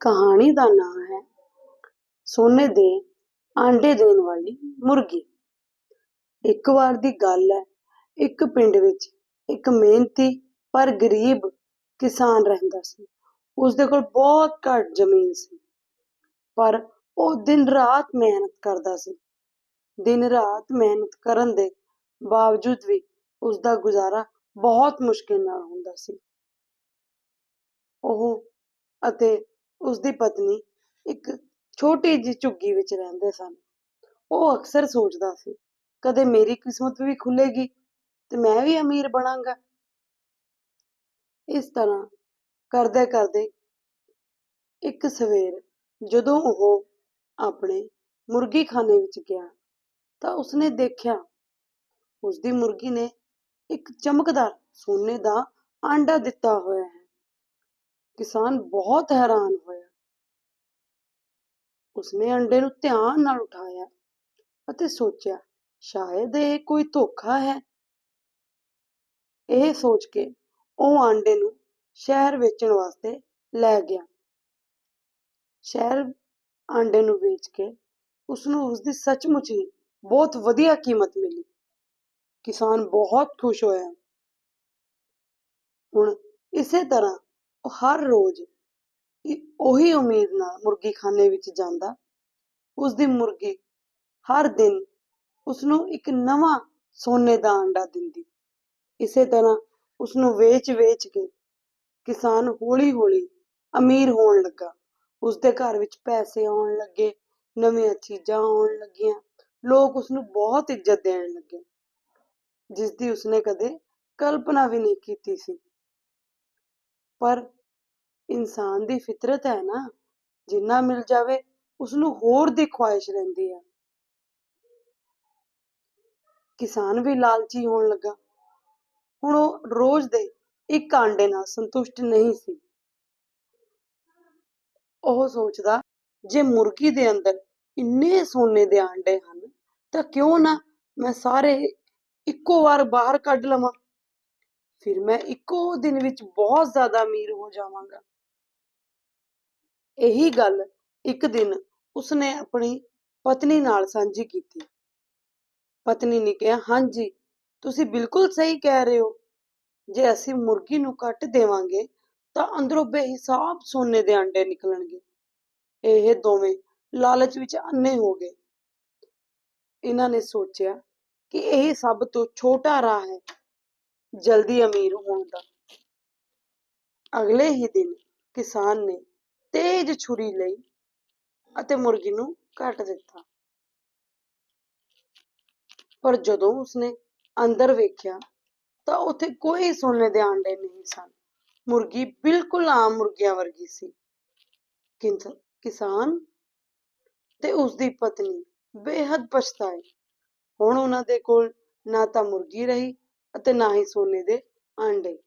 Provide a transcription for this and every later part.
ਕਹਾਣੀ ਦਾ ਨਾਮ ਹੈ ਸੋਨੇ ਦੇ ਆਂਡੇ ਦੇਣ ਵਾਲੀ ਮੁਰਗੀ। ਇੱਕ ਵਾਰ ਦੀ ਗੱਲ ਹੈ, ਇੱਕ ਪਿੰਡ ਵਿੱਚ ਇੱਕ ਮਿਹਨਤੀ ਪਰ ਗਰੀਬ ਕਿਸਾਨ ਰਹਿੰਦਾ ਸੀ। ਉਸਦੇ ਕੋਲ ਬਹੁਤ ਘੱਟ ਜ਼ਮੀਨ ਸੀ, ਪਰ ਉਹ ਦਿਨ ਰਾਤ ਮਿਹਨਤ ਕਰਦਾ ਸੀ। ਦਿਨ ਰਾਤ ਮਿਹਨਤ ਕਰਨ ਦੇ ਬਾਵਜੂਦ ਵੀ ਉਸਦਾ ਗੁਜ਼ਾਰਾ ਬਹੁਤ ਮੁਸ਼ਕਿਲ ਨਾਲ ਹੁੰਦਾ ਸੀ। ਉਹ ਅਤੇ ਉਸਦੀ ਪਤਨੀ ਇੱਕ ਛੋਟੀ ਜਿਹੀ ਝੁੱਗੀ ਵਿੱਚ ਰਹਿੰਦੇ ਸਨ। ਉਹ ਅਕਸਰ ਸੋਚਦਾ ਸੀ, ਕਦੇ ਮੇਰੀ ਕਿਸਮਤ ਵੀ ਖੁੱਲੇਗੀ ਤੇ ਮੈਂ ਵੀ ਅਮੀਰ ਬਣਾਂਗਾ? ਇਸ ਤਰ੍ਹਾਂ ਕਰਦੇ ਕਰਦੇ ਇੱਕ ਸਵੇਰ ਜਦੋਂ ਉਹ ਆਪਣੇ ਮੁਰਗੀਖਾਨੇ ਵਿੱਚ ਗਿਆ ਤਾਂ ਉਸਨੇ ਦੇਖਿਆ ਉਸਦੀ ਮੁਰਗੀ ਨੇ ਇੱਕ ਚਮਕਦਾਰ ਸੋਨੇ ਦਾ ਆਂਡਾ ਦਿੱਤਾ ਹੋਇਆ ਹੈ। ਕਿਸਾਨ ਬਹੁਤ ਹੈਰਾਨ ਹੋਇਆ। ਉਸਨੇ ਅੰਡੇ ਨੂੰ ਧਿਆਨ ਨਾਲ ਉਠਾਇਆ ਅਤੇ ਸੋਚਿਆ, ਸ਼ਾਇਦ ਇਹ ਕੋਈ ਧੋਖਾ ਹੈ। ਇਹ ਸੋਚ ਕੇ ਉਹ ਆਂਡੇ ਨੂੰ ਸ਼ਹਿਰ ਵੇਚਣ ਵਾਸਤੇ ਲੈ ਗਿਆ। ਸ਼ਹਿਰ ਆਂਡੇ ਨੂੰ ਵੇਚ ਕੇ ਉਸਨੂੰ ਉਸਦੀ ਸੱਚਮੁੱਚ ਹੀ ਬਹੁਤ ਵਧੀਆ ਕੀਮਤ ਮਿਲੀ। ਕਿਸਾਨ ਬਹੁਤ ਖੁਸ਼ ਹੋਇਆ। ਹੁਣ ਇਸੇ ਤਰ੍ਹਾਂ ਉਹ ਹਰ ਰੋਜ਼ ਇ- ਉਹੀ ਉਮੀਦ ਨਾਲ ਮੁਰਗੀਖਾਨੇ ਵਿੱਚ ਜਾਂਦਾ, ਉਸਦੀ ਮੁਰਗੀ ਹਰ ਦਿਨ ਉਸਨੂੰ ਇੱਕ ਨਵਾਂ ਸੋਨੇ ਦਾ ਆਂਡਾ ਦਿੰਦੀ। ਇਸੇ ਤਰ੍ਹਾਂ ਉਸਨੂੰ ਵੇਚ-ਵੇਚ ਕੇ ਕਿਸਾਨ ਹੌਲੀ-ਹੌਲੀ ਅਮੀਰ ਹੋਣ ਲੱਗਾ। ਉਸਦੇ ਘਰ ਵਿੱਚ ਪੈਸੇ ਆਉਣ ਲੱਗੇ, ਨਵੀਆਂ ਚੀਜ਼ਾਂ ਆਉਣ ਲੱਗੀਆਂ, ਲੋਕ ਉਸਨੂੰ ਬਹੁਤ ਇੱਜ਼ਤ ਦੇਣ ਲੱਗੇ। ਜਿਸ ਦੀ ਉਸਨੇ ਕਦੇ ਕਲਪਨਾ ਵੀ ਨਹੀਂ ਕੀਤੀ ਸੀ। ਪਰ ਇਨਸਾਨ ਦੀ ਫਿਤਰਤ ਹੈ ਨਾ, ਜਿੰਨਾ ਮਿਲ ਜਾਵੇ ਉਸਨੂੰ ਹੋਰ ਦੀ ਖੁਆਇਸ਼ ਰਹਿੰਦੀ ਹੈ ਕਿਸਾਨ ਵੀ ਲਾਲਚੀ ਹੋਣ ਲੱਗਾ। ਹੁਣ ਉਹ ਰੋਜ਼ ਦੇ ਇੱਕ ਆਂਡੇ ਨਾਲ ਸੰਤੁਸ਼ਟ ਨਹੀਂ ਸੀ। ਉਹ ਸੋਚਦਾ, ਜੇ ਮੁਰਗੀ ਦੇ ਅੰਦਰ ਇੰਨੇ ਸੋਨੇ ਦੇ ਆਂਡੇ ਹਨ, ਤਾਂ ਕਿਉਂ ਨਾ ਮੈਂ ਸਾਰੇ ਇੱਕੋ ਵਾਰ ਬਾਹਰ ਕੱਢ ਲਵਾਂ। ਫਿਰ ਮੈਂ ਇੱਕੋ ਦਿਨ ਵਿੱਚ ਬਹੁਤ ਜ਼ਿਆਦਾ ਅਮੀਰ ਹੋ ਜਾਵਾਂਗਾ। ਇਹੀ ਗੱਲ ਇੱਕ ਦਿਨ ਉਸਨੇ ਆਪਣੀ ਪਤਨੀ ਨਾਲ ਸਾਂਝੀ ਕੀਤੀ। ਪਤਨੀ ਨੇ ਕਿਹਾ, ਹਾਂਜੀ, ਤੁਸੀਂ ਬਿਲਕੁਲ ਸਹੀ ਕਹਿ ਰਹੇ ਹੋ। ਜੇ ਅਸੀਂ ਮੁਰਗੀ ਨੂੰ ਕੱਟ ਦੇਵਾਂਗੇ, ਤਾਂ ਅੰਦਰੋਂ ਬੇਹਿਸਾਬ ਸੋਨੇ ਦੇ ਅੰਡੇ ਨਿਕਲਣਗੇ। ਇਹ ਦੋਵੇਂ ਲਾਲਚ ਵਿੱਚ ਅੰਨੇ ਹੋ ਗਏ। ਇਹਨਾਂ ਨੇ ਸੋਚਿਆ ਕਿ ਇਹ ਸਭ ਤੋਂ ਛੋਟਾ ਰਾਹ ਹੈ। ਜਲਦੀ ਅਮੀਰ ਹੋਣ ਦਾ। ਅਗਲੇ ਹੀ ਦਿਨ ਕਿਸਾਨ ਨੇ ਤੇਜ਼ ਛੁਰੀ ਲਈ ਅਤੇ ਮੁਰਗੀ ਨੂੰ ਕੱਟ ਦਿੱਤਾ। ਪਰ ਜਦੋਂ ਉਸਨੇ ਅੰਦਰ ਵੇਖਿਆ ਤਾਂ ਉੱਥੇ ਕੋਈ ਸੋਨੇ ਦੇ ਆਂਡੇ ਨਹੀਂ ਸਨ। ਮੁਰਗੀ ਬਿਲਕੁਲ ਆਮ ਮੁਰਗੀਆਂ ਵਰਗੀ ਸੀ। ਕਿੰਤ ਕਿਸਾਨ ਤੇ ਉਸਦੀ ਪਤਨੀ ਬੇਹੱਦ ਪਛਤਾਏ। ਹੁਣ ਉਹਨਾਂ ਦੇ ਕੋਲ ਨਾ ਤਾਂ ਮੁਰਗੀ ਰਹੀ ਅਤੇ ਨਾ ਹੀ ਸੋਨੇ ਦੇ ਆਂਡੇ।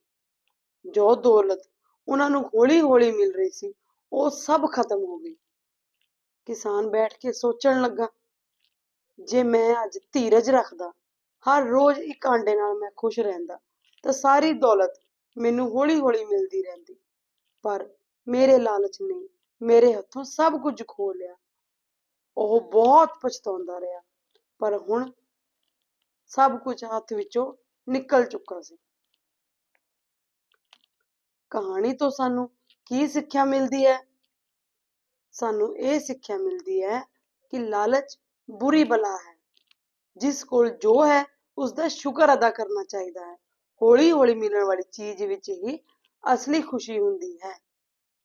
ਜੋ ਦੌਲਤ ਉਹਨਾਂ ਨੂੰ ਹੌਲੀ-ਹੌਲੀ ਮਿਲ ਰਹੀ ਸੀ, ਉਹ ਸਭ ਖਤਮ ਹੋ ਗਈ। ਕਿਸਾਨ ਬੈਠ ਕੇ ਸੋਚਣ ਲੱਗਾ, ਜੇ ਮੈਂ ਅੱਜ ਧੀਰਜ ਰੱਖਦਾ, ਹਰ ਰੋਜ਼ ਇੱਕ ਆਂਡੇ ਨਾਲ ਮੈਂ ਖੁਸ਼ ਰਹਿੰਦਾ, ਤਾਂ ਸਾਰੀ ਦੌਲਤ ਮੈਨੂੰ ਹੌਲੀ-ਹੌਲੀ ਮਿਲਦੀ ਰਹਿੰਦੀ। ਪਰ ਮੇਰੇ ਲਾਲਚ ਨੇ ਮੇਰੇ ਹੱਥੋਂ ਸਭ ਕੁਝ ਖੋ ਲਿਆ। ਉਹ ਬਹੁਤ ਪਛਤਾਉਂਦਾ ਰਿਹਾ, ਪਰ ਹੁਣ ਸਭ ਕੁਝ ਹੱਥ ਵਿੱਚੋਂ ਨਿਕਲ ਚੁੱਕਾ ਸੀ। ਕਹਾਣੀ ਤੋਂ ਸਾਨੂੰ ਕੀ ਸਿੱਖਿਆ ਮਿਲਦੀ ਹੈ? ਸਾਨੂੰ ਇਹ ਸਿੱਖਿਆ ਮਿਲਦੀ ਹੈ ਕਿ ਲਾਲਚ ਬੁਰੀ ਬਲਾ ਹੈ। ਜਿਸ ਕੋਲ ਜੋ ਹੈ ਉਸ ਦਾ ਸ਼ੁਕਰ ਅਦਾ ਕਰਨਾ ਚਾਹੀਦਾ ਹੈ। ਹੌਲੀ ਹੌਲੀ ਮਿਲਣ ਵਾਲੀ ਚੀਜ਼ ਵਿੱਚ ਹੀ ਅਸਲੀ ਖੁਸ਼ੀ ਹੁੰਦੀ ਹੈ।